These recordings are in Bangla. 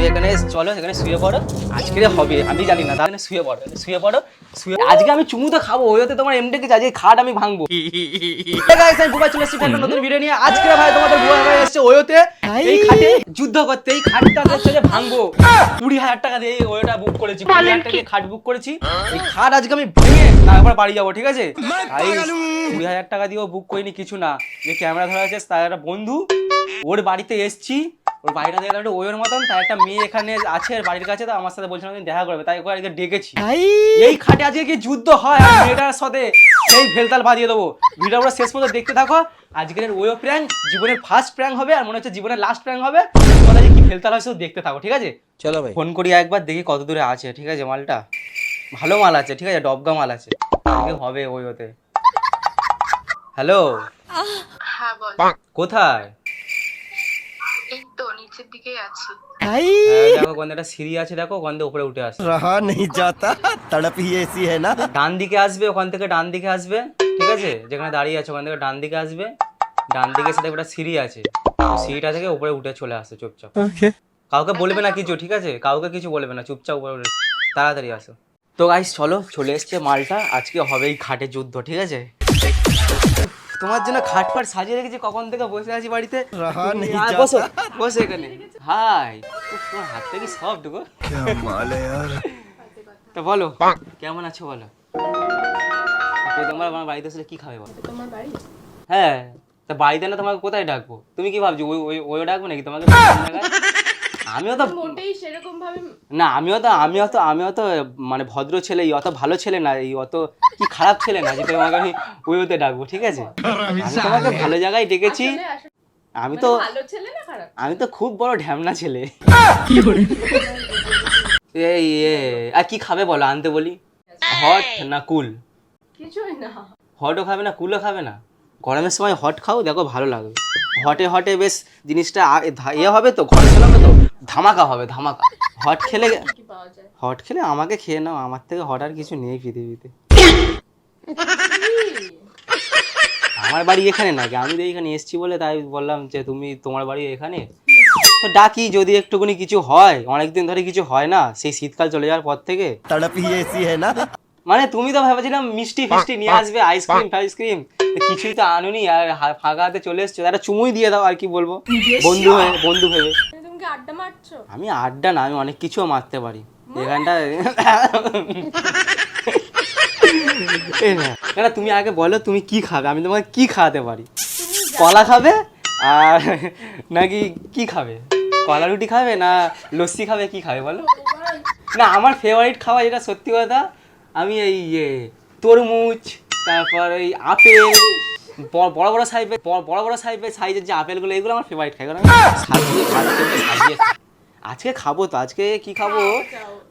তুমি এখানে চলো, এখানে শুয়ে পড়ো। আজকে হবে, আমি জানি না, তাহলে শুয়ে পড়ো শুয়ে পড়ো, শুয়ে আজকে আমি চুমু তো খাব ওইতে তোমার এমডি আজকে খাট আমি ভাঙবো। চলে এসেছি নতুন ভিডিও নিয়ে। আজকে ভাই তোমাদের ভাই এই খাটে যুদ্ধ করতে, এই খাটটা হচ্ছে ভাঙবো। কুড়ি হাজার টাকা দিয়ে ওয়োটা বুক করেছি, কুড়ি হাজার টাকা খাট বুক করেছি। এই খাট আজকে আমি ভেঙে তারপর বাড়ি যাব, ঠিক আছে? ভাই কুড়ি হাজার টাকা দিয়েও বুক করিনি, কিছু না। যে ক্যামেরা ধরা আছে, তার একটা বন্ধু, ওর বাড়িতে এসছি। ওর বাড়িটা দেখে একটা ওয়ের মতন তার একটা মেয়ে এখানে আছে বাড়ির কাছে তো আমার সাথে বলছিলাম যে দেখা করবে তাই ওকে আজকে ডেকেছি। এই খাটে আজকে কি যুদ্ধ হয়? মেয়েটার সাথে সেই ভেলতাল বাজিয়ে দেবো। ভিডিওটা শেষ পর্যন্ত দেখতে থাকো। আজকের ওয়েও প্র্যাঙ্ক জীবনের ফার্স্ট প্র্যাঙ্ক হবে আর মনে হচ্ছে জীবনের লাস্ট প্র্যাঙ্ক হবে। তোমরা কি ভেলতাল হয় শুধু দেখতে থাকো ঠিক আছে? চলো ভাই। ফোন করি একবার দেখি কত দূরে আছে ঠিক আছে মালটা? ভালো মাল আছে ঠিক আছে ডবগা মাল আছে। হবে ওই ওতে হ্যালো? হ্যাঁ বল কোথায়? দিকেই আছি। একটা হ্যাঁ, সিঁড়ি আছে দেখো গন্ধে উপরে উঠে আসে রাহা ডান দিকে আসবে ওখান থেকে ডান দিকে আসবে ঠিক আছে? যেখানে দাঁড়িয়ে আছে ওখান থেকে ডান দিকে আসবে। ডান দিকে সাথে একটা সিঁড়ি আছে। সিঁড়িটা থেকে উপরে উঠে চলে আসে চুপচাপ। কাউকে বলবে না কিছু ঠিক আছে? কাউকে কিছু বলবে না চুপচাপ উপরে তাড়াতাড়ি আসো। তো গাইস চলো চলে এসছে মালটা। আজকে হবেই খাটে যুদ্ধ ঠিক আছে? তোমার জন্য খাটপাট সাজিয়ে রেখেছি কখন থেকে বসে আছি বাড়িতে? বসো বসো এখানে। হাই তোমার সব ডুবো তো বলো কেমন আছো বলো? তোমার আমার বাড়িতে আসলে কি খাবে বলো? তোমার বাড়ি? হ্যাঁ তা বাড়িতে না তোমাকে কোথায় ডাকবো? তুমি কি ভাবছ ওই ওই ডাকবো নাকি তোমাকে? আমিও তো মোটেই সেরকম ভাবে না আমিও তো আমিও তো আমিও তো মানে ভদ্র ছেলে অত ভালো ছেলে না এই অত কি খারাপ ছেলে না যে তোমাকে আমি ওই ওতে ডাকবো ঠিক আছে? আমি তোমাকে ভালো জায়গায় ডেকেছি। আমি তো ভালো ছেলে না খারাপ আমি তো খুব বড় ঢ্যামনা ছেলে। এই এ আর কি খাবে বলো আনতে বলি? হট না কুল? কিছুই না। হটও খাবে না কুলও খাবে না। গরমের সময় হট খাও দেখো ভালো লাগবে হটে হটে বেশ জিনিসটা ইয়ে হবে তো ঘরে হবে তো? ধামাকা হবে ধামাকা। হট খেলে হট খেলে আমাকে খেয়ে নাও আমার থেকে হট আর কিছু নেই পৃথিবীতে। আমার বাড়ি এখানে নাকি? আমি তো এখানে এসছি বলে তাই বললাম যে তুমি তোমার বাড়ি এখানে? ডাকি যদি একটুকুনি কিছু হয় অনেকদিন ধরে কিছু হয় না সেই শীতকাল চলে যাওয়ার পর থেকে। না? মানে তুমি তো ভেবেছিলাম মিষ্টি ফিষ্টি নিয়ে আসবে আইসক্রিম ফাইসক্রিম কিছুই তো আনুনি আর ফাঁকা হাতে চলে এসছো। একটা চুমুই দিয়ে দাও আর কি বলব। বন্ধু হয়ে বন্ধু ভেবে। কি আড্ডা মারছো? আমি আড্ডা না আমি অনেক কিছুও মারতে পারি। এখানটা না। তুমি আগে বলো তুমি কি খাবে? আমি তোমাকে কি খাওয়াতে পারি? কলা খাবে? আর নাকি কি খাবে? কলা রুটি খাবে না লস্যি খাবে? কি খাবে বলো? না আমার ফেভারিট খাওয়া যেটা সত্যি কথা আমি এই ইয়ে তরমুজ তারপর ওই আপেল বড় বড় সাইজের বড় বড় সাইজের সাইজের যে আপেলগুলো এগুলো আমার ফেভারিট খাই। কারণ সাজিয়ে সাজিয়ে সাজিয়ে আজকে খাব তো আজকে কি খাব?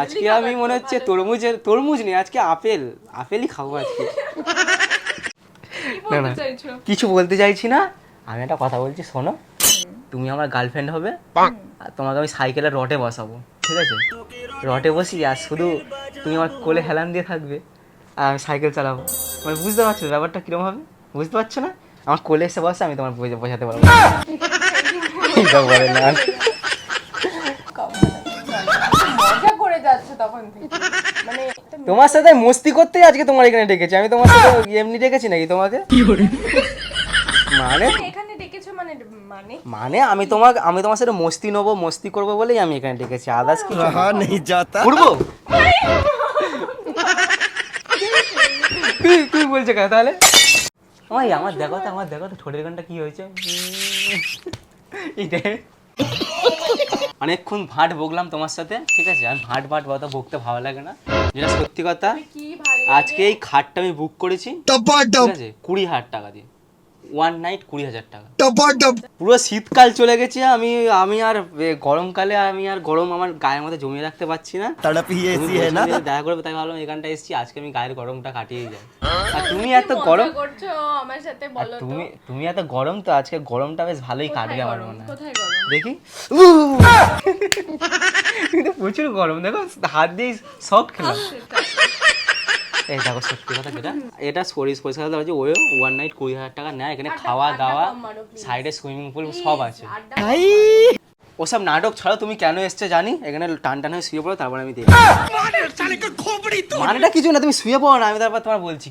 আজকে আমি মনে হচ্ছে তরমুজের তরমুজ নেই আজকে আপেল। আপেলই খাব আজকে। না, না। কিছু বলতে চাইছি না। আমি একটা কথা বলছি শোনো। তুমি আমার গার্লফ্রেন্ড হবে আর তোমাকে আমি সাইকেলের রটে বসাবো ঠিক আছে? রটে বসি আর শুধু তুমি আমার কোলে হেলান দিয়ে থাকবে আর আমি সাইকেল চালাবো। মানে বুঝতে পারছ ব্যাপারটা কীরকম হবে? বুঝতে পারছ না? আমার কোলে এসে বসে আমি তোমার বোঝাতে পারব না। তোমার সাথে মস্তি করতে আজকে তোমার এখানে ডেকেছি। আমি তোমার সাথে এমনি ডেকেছি নাকি তোমাকে? মানে? মানে? মানে মানে? আমি তোমার আমি তোমার সাথে মস্তি নেব মস্তি করব বলেই আমি এখানে ডেকেছি। আদার্স কি রাহা নেই যাতা করব তুই তুই বলছে কেন তাহলে? ওই আমার দেখো তো আমার দেখো তো ঠোঁটের গানটা কি হয়েছে? অনেকক্ষণ ভাট বকলাম তোমার সাথে ঠিক আছে? আর ভাট ভাট অত বকতে ভালো লাগে না। যেটা সত্যি কথা আজকে এই খাটটা আমি বুক করেছি ঠিক আছে? কুড়ি হাজার টাকা দিয়ে। ওয়ান নাইট কুড়ি হাজার টাকা। পুরো শীতকাল চলে গেছে আমি আমি আর গরমকালে আমি আর গরম আমার গায়ের মধ্যে জমিয়ে রাখতে পারছি না। দেখা করবে তাই ভাবলাম এখানটা এসেছি আজকে আমি গায়ের গরমটা কাটিয়ে যাই। আর তুমি এত গরম তুমি তুমি এত গরম তো আজকে গরমটা বেশ ভালোই কাটবে আমার মনে হয়। দেখি। প্রচুর গরম দেখো হাত দিয়ে শখ খেলাম। সত্যি কথা এটা? শরীর পরিষ্কার ওয়ান নাইট কুড়ি হাজার টাকা নেয় এখানে খাওয়া দাওয়া সাইডে সুইমিং পুল সব আছে। ওসব নাটক ছাড়া তুমি কেন জানি? এখানে হয়ে শুয়ে পড়ো আমি দেখি কিছু না তুমি শুয়ে পড়ো না আমি তারপর তোমার বলছি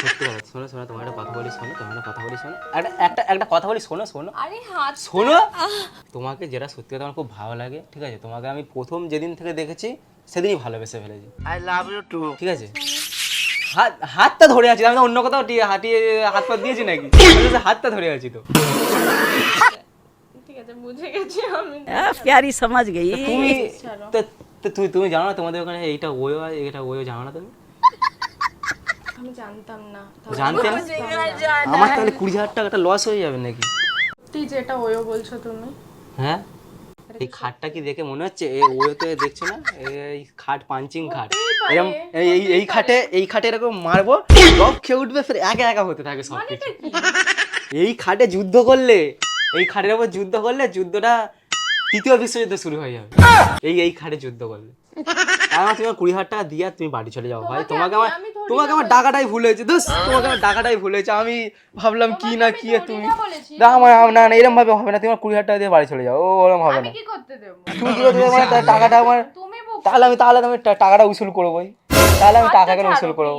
সত্যি শোনো তোমার একটা কথা বলি শোনো তোমার কথা বলি শোনো। একটা একটা একটা কথা বলি শোনো শোনো। শোনো। তোমাকে যেটা সত্যি কথা আমার খুব ভালো লাগে ঠিক আছে তোমাকে আমি প্রথম যেদিন থেকে দেখেছি সেদিনই ভালোবেসে ফেলেছি। আই লাভ টু ঠিক আছে? হাতটা ধরে আছি আমি অন্য কোথাও হাঁটিয়ে হাত পা দিয়েছি নাকি? হাতটা ধরে আছি তো। ঠিক আছে বুঝে প্যারি সমাজ গেই। তুমি তুই তুমি জানো না তোমাদের ওখানে এইটা ওয়ো এটা ওয়ো জানো না তুমি? আমি জানতাম না। জানতে না আমার তাহলে কুড়ি হাজার টাকাটা লস হয়ে যাবে নাকি? তুই যেটা ওয়ো বলছো তুমি? হ্যাঁ? এই খাটটা কি দেখে মনে হচ্ছে? এ ওয়ো তো দেখছ না? এই খাট পাঞ্চিং খাট। এরকম এই এই- এই খাটে এই খাটে এরকম মারবো সব খেয়ে উঠবে ফের একা একা হতে থাকে সব কিছু। এই খাটে যুদ্ধ করলে এই খাটের ওপর যুদ্ধ করলে যুদ্ধটা তৃতীয় বিশ্বযুদ্ধ শুরু হয়ে যাবে। এই এই খাটে যুদ্ধ করলে। আমার তুমি কুড়ি হাজার টাকা দিয়ে আর তুমি বাড়ি চলে যাও ভাই। তোমাকে আমার তোমাকে আমার টাকাটাই ভুল হয়েছে দোস তোমাকে আমার টাকাটাই ভুল হয়েছে। আমি ভাবলাম কি না কি তুমি না আমার না না এরকম ভাবে হবে না। তুমি কুড়ি হাজার টাকা দিয়ে বাড়ি চলে যাও। ও ওরকম হবে না। তুমি? মানে টাকাটা আমার তাহলে আমি তাহলে আমি টাকাটা উসুল করবোই তাহলে আমি টাকা কেন উসুল করব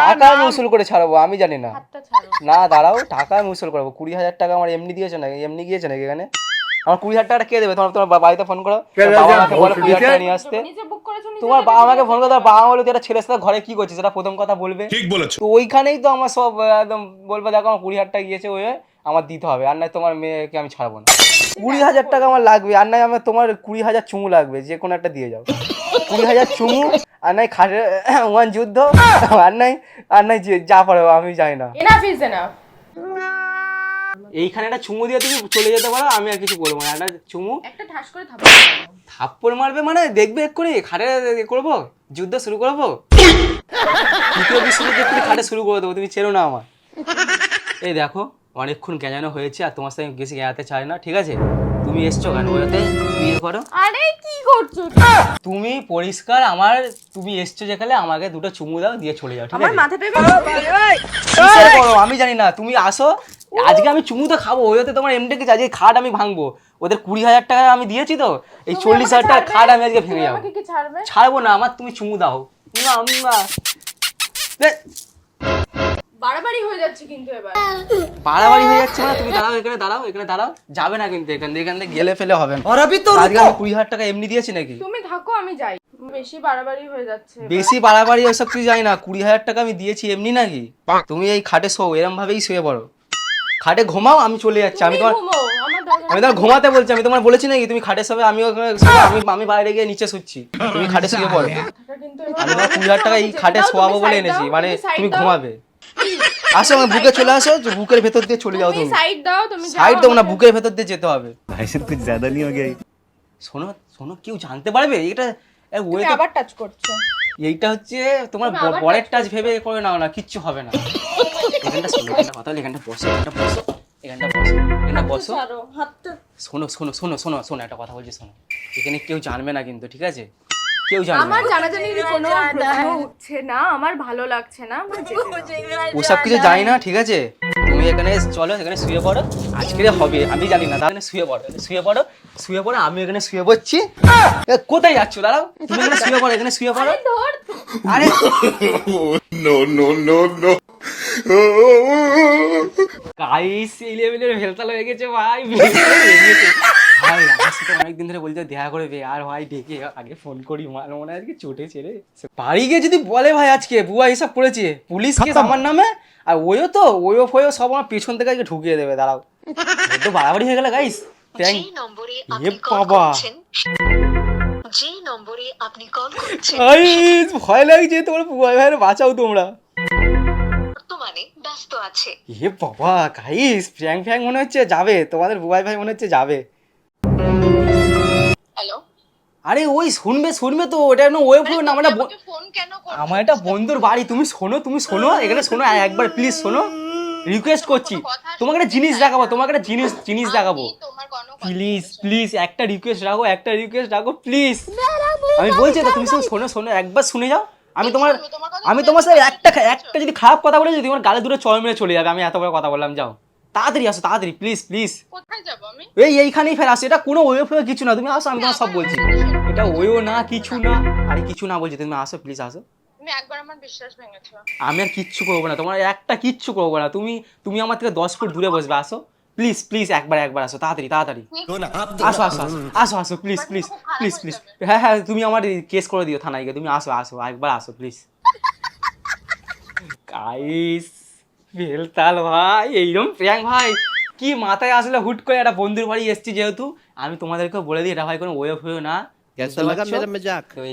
টাকা আমি উসুল করে ছাড়বো আমি জানি না। না দাঁড়াও টাকা আমি উসুল করব কুড়ি হাজার টাকা আমার এমনি দিয়েছে নাকি? এমনি গিয়েছে নাকি এখানে? আমার কুড়ি হাজার টাকা কে দেবে? তোমার তোমার বাড়িতে ফোন করো। বাবা আমাকে বলো কুড়ি হাজার টাকা নিয়ে আসতে। করেছ তোমার বাবা আমাকে ফোন করে বাবা বলে তুই একটা ছেলের সাথে ঘরে কি করছিস? সেটা প্রথম কথা বলবে। ঠিক বলেছ। তো ওইখানেই তো আমার সব একদম বলবে দেখো আমার কুড়ি হাজার টাকা গিয়েছে ওই আমার দিতে হবে। আর নয় তোমার মেয়েকে আমি ছাড়বো না। কুড়ি হাজার টাকা আমার লাগবে আর নয় আমার তোমার কুড়ি হাজার চুমু লাগবে যে কোনো একটা দিয়ে যাও। কুড়ি হাজার চুমু আর নয় খাটে ওয়ান যুদ্ধ আর নাই আর নয় যে যা পারো আমি জানি না। এনাফ ইজ এনাফ এইখানে একটা চুমু দিয়ে তুমি চলে যেতে পারো আমি আর কিছু বলব না। একটা চুমু একটা ঠাস করে থাপড় থাপ্পড় মারবে মানে দেখবে এক্ষুনি খাটে এ করব যুদ্ধ শুরু করব? তৃতীয় বিশ্বযুদ্ধ খাটে শুরু করে দেবো তুমি চেনো না আমার এই দেখো অনেকক্ষণ গেঁজানো হয়েছে আর তোমার সাথে বেশি গেঁজাতে চাই না ঠিক আছে? তুমি এসছো কেন ওটাতে বিয়ে করো। আরে কি করছ? তুমি পরিষ্কার আমার তুমি এসছো যেখানে আমাকে দুটো চুমু দাও দিয়ে চলে যাও ঠিক আমার মাথাটা কিসের করো আমি জানি না তুমি আসো। আজকে আমি চুমু তো খাব ওইতে তোমার এমডি কে আজকে খাট আমি ভাঙবো? ওদের কুড়ি হাজার টাকা আমি দিয়েছি তো এই চল্লিশ হাজার টাকা খাট আমি আজকে ভেঙে যাব। আমাকে কি ছাড়বে? ছাড়বো না আমার তুমি চুমু দাও। না, বাড়াবাড়ি হয়ে যাচ্ছে কিন্তু এবার। বাড়াবাড়ি হয়ে যাচ্ছে মানে তুমি দাঁড়াও এখানে দাঁড়াও এখানে দাঁড়াও। যাবে না কিন্তু এখান থেকে এখান থেকে গেলে ফেলে হবে। না আজকে আমি কুড়ি হাজার টাকা এমনি দিয়েছি নাকি? তুমি থাকো আমি যাই। বেশি বাড়াবাড়ি হয়ে যাচ্ছে বেশি বাড়াবাড়ি ওসব কিছু যাই না? কুড়ি হাজার টাকা আমি দিয়েছি এমনি নাকি? তুমি এই খাটে শো এরম ভাবেই শুয়ে পড়ো। খাটে ঘুমাও আমি চলে যাচ্ছি। আমি তোমার ঘুমো আমার দরকার আমি তোমার ঘুমাতে বলছি আমি তোমার বলেছি নাকি? তুমি খাটে শোবে আমি ওখানে আমি আমি বাইরে গিয়ে নিচে শুচ্ছি। তুমি খাটে শুয়ে পড়ো। আমি তোমার কুড়ি হাজার টাকা এই খাটে শোয়াবো বলে এনেছি। মানে তুমি ঘুমাবে। আসো আমার বুকে চলে আসো যে বুকের ভেতর দিয়ে চলে যাও তুমি তুমি সাইড দাও তুমি যাও সাইড দেবো না আমাকে- বুকের ভেতর দিয়ে যেতে হবে भाई साहब कुछ ज्यादा नहीं हो गया ये? শোনো শোনো কেউ জানতে পারবে এটা এ, ওয়ে তুমি তো- আবার টাচ করছো এইটা হচ্ছে তোমার তুমি ব- আবার বরের টাচ ভেবে করে নাও না কিচ্ছু হবে না এখানটা শোনো এখানটা কথা বলি এখানটা বসো এখানটা বসো এখানটা বসো এখানটা বসো ছাড়ো হাতটা শোনো শোনো শোনো শোনো শোনো একটা কথা বলছি শোনো এখানে কেউ জানবে না কিন্তু ঠিক আছে কেউ জানবে আমার না জানাজানির কোনো প্রশ্ন উঠছে না আমার ভালো লাগছে না দাও। ওসব কিছু জানি না ঠিক আছে? তুমি এখানে চলো এখানে শুয়ে পড়ো। আজকে হবে আমি জানি না এখানে শুয়ে পড়ো শুয়ে পড়ো শুয়ে পড়ো আমি এখানে শুয়ে পড়ছি। কোথায় যাচ্ছ? দাঁড়াও তুমি এখানে শুয়ে পড়ো এখানে শুয়ে পড়ো। আরে গাইস এই লেভেলের ভেলতাল হয়ে গেছে ভাই। ভাই আমার সাথে অনেকদিন ধরে বলতে দেখা করে বে আর ভাই ডেকে আগে ফোন করি। মার মনে হয় আজকে চটে ছেড়ে বাড়ি গিয়ে যদি বলে ভাই আজকে বুয়া এসব করেছে পুলিশ কেস আমার নামে আর ওইও তো ওইও ফইও সব আমার পেছন থেকে আজকে ঢুকিয়ে দেবে দাঁড়াও। তো বাড়াবাড়ি হয়ে গেল গাইস নম্বরে এ বাবা। করছেন যে নম্বরে আপনি কল করছেন ভয় লাগছে তোমার বুয়া ভাইয়ের বাঁচাও তোমরা। বর্তমানে ব্যস্ত আছে। এ বাবা গাইস ফ্যাং ফ্যাং মনে হচ্ছে যাবে। তোমাদের বুবাই ভাই মনে হচ্ছে যাবে। হ্যালো আরে ওই শুনবে শুনবে তো ওটা না ওয়ে ফোন আমার ফোন কেন আমার একটা বন্ধুর বাড়ি তুমি শোনো তুমি শোনো এখানে শোনো একবার প্লিজ শোনো। রিকোয়েস্ট করছি। তোমাকে একটা জিনিস দেখাবো তোমাকে একটা জিনিস জিনিস দেখাবো। প্লিজ প্লিজ একটা রিকোয়েস্ট রাখো একটা রিকোয়েস্ট রাখো প্লিজ আমি বলছি তো তুমি শোনো শোনো একবার শুনে যাও। আমি তোমার আমি তোমার সাথে একটা একটা যদি খারাপ কথা বলে যদি তোমার গালে দূরে চড় মেরে চলে যাবে আমি এত বড় কথা বললাম যাও। তাড়াতাড়ি আসো তাড়াতাড়ি প্লিজ প্লিজ কোথায় যাব আমি? এই এইখানেই ফের আসো এটা কোনো ওয়ে ফেয়ে কিছু না তুমি আসো আমি তোমার সব বলছি। এটা ওয়েও না কিছু না আরে কিছু না বলছি তুমি আসো প্লিজ আসো। তুমি একবার আমার বিশ্বাস ভেঙেছো। আমি আর কিচ্ছু করব না তোমার একটা কিচ্ছু করব না তুমি তুমি আমার থেকে দশ ফুট দূরে বসবে আসো। প্লিজ প্লিজ একবার একবার আসো তাড়াতাড়ি তাড়াতাড়ি। আসো আসো আসো আসো আসো প্লিজ প্লিজ প্লিজ প্লিজ হ্যাঁ হ্যাঁ তুমি আমার কেস করে দিও থানায় গিয়ে তুমি আসো আসো একবার আসো প্লিজ গাইস বেলতাল ভাই এইরকম প্র্যাঙ্ক ভাই। কি মাথায় আসলে হুট করে একটা বন্ধুর বাড়ি এসছি যেহেতু। আমি তোমাদেরকে বলে দিই এটা ভাই কোনো ওয়েব হয়েও না।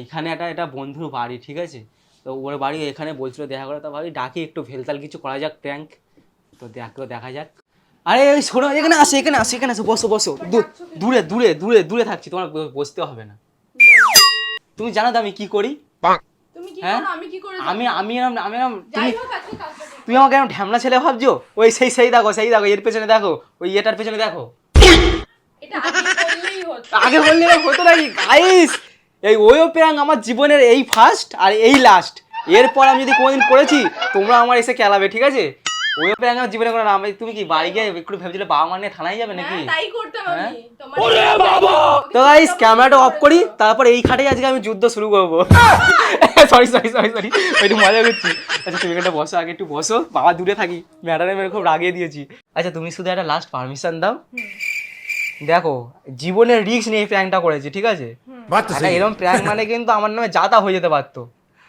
এখানে একটা এটা বন্ধুর বাড়ি ঠিক আছে? তো ওর বাড়ি এখানে বলছিল দেখা করে তো ভাবি ডাকি একটু ভেলতাল কিছু করা যাক প্র্যাঙ্ক। তো দেখো দেখা যাক। আরে ওই শোনো এখানে আসে এখানে আসে এখানে আসে বসো বসো। দূরে দূরে দূরে দূরে থাকছি তোমার বসতে হবে না। তুমি জানো তো আমি কি করি? হ্যাঁ? আমি আমি আমি আমি তুমি তুমি আমাকে কেন ঢ্যামনা ছেলে ভাবছ? ওই সেই সেই দেখো সেই দেখো এর পেছনে দেখো ওই এটার পেছনে দেখো। আগে বললে হতো নাকি? গাইস এই ওয়ো প্র্যাঙ্ক আমার জীবনের এই ফার্স্ট আর এই লাস্ট এরপর আমি যদি কোনোদিন করেছি তোমরা আমার এসে খেলাবে ঠিক আছে? প্র্যাঙ্ক আমার জীবনে কোনো নাম তুমি কি বাড়ি গিয়ে একটু ভেবেছিলে বাবা মা নিয়ে থানায় যাবে নাকি? হ্যাঁ তাই করতাম হ্যাঁ? আমি। তোমার তো গাইস ক্যামেরাটা অফ করি তারপর এই খাটেই আজকে আমি যুদ্ধ শুরু করব। সরি সরি সরি সরি একটু মজা করছি। আচ্ছা তুমি একটা বসো আগে একটু বসো। বাবা দূরে থাকি। ম্যাডামে মেরে খুব রাগিয়ে দিয়েছি। আচ্ছা তুমি শুধু একটা লাস্ট পারমিশন দাও। দেখো জীবনের রিস্ক নিয়ে প্র্যাঙ্কটা করেছি ঠিক আছে? এরকম প্র্যাঙ্ক মানে কিন্তু আমার নামে যাতা হয়ে যেতে পারতো।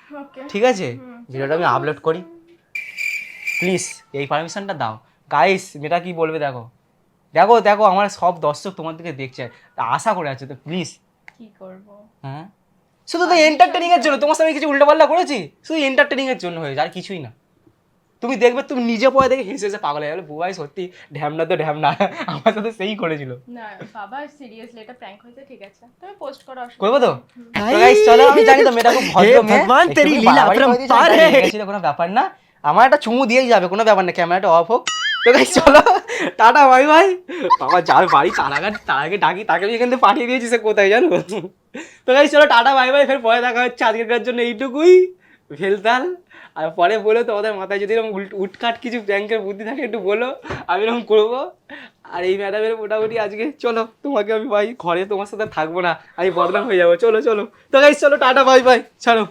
ঠিক আছে? ভিডিওটা আমি আপলোড করি। প্লিজ এই পারমিশনটা দাও। গাইস মেয়েটা কি বলবে দেখো। দেখো দেখো আমার সব দর্শক তোমার দিকে দেখছে আশা করে আছে তো প্লিজ কি করব? হ্যাঁ? শুধু তো এন্টারটেনিং এর জন্য তোমার সাথে কিছু উল্টোপাল্লা করেছি? শুধু এন্টারটেনিং এর জন্য হয়েছে আর কিছুই না। তুমি দেখবে তুমি নিজে পড়ে দেখে হেসে হেসে পাগল হয়ে গেলে বুবাই সত্যি ঢ্যামনা তো ঢ্যামনা আমার সাথে সেই করেছিল। না বাবা সিরিয়াসলি এটা প্র্যাঙ্ক হয়েছে ঠিক আছে। তুমি পোস্ট করো করব তো? গাইস চলো আমি জানি তো মেটা খুব ভদ্র মেয়ে। ভগবান তেরি লীলা পরম্পার হে। কোনো ব্যাপার না। আমার একটা চুমু দিয়েই যাবে, কোনো ব্যাপার না, ক্যামেরাটা অফ হোক। তো গাইস চলো, টাটা ভাই ভাই বাবা, যার বাড়ি তার আগে তার আগে ডাকি, তাকে আমি এখান থেকে পাঠিয়ে দিয়েছি, সে কোথায় জানো? তো গাইস চলো, টাটা ভাই ভাই ফের পরে দেখা হচ্ছে আজকের জন্য এইটুকুই ভেলতাল আর পরে বলো তোমাদের মাথায় যদি এরকম উটকাট কিছু ব্যাংকের বুদ্ধি থাকে, একটু বলো, আমি এরকম করব। আর এই ম্যাডামের মোটামুটি আজকে, চলো, তোমাকে আমি ভাই, ঘরে তোমার সাথে থাকব না, আমি বদনাম হয়ে যাব। চলো চলো। তো গাইস চলো, টাটা বাই বাই ছাড়ো।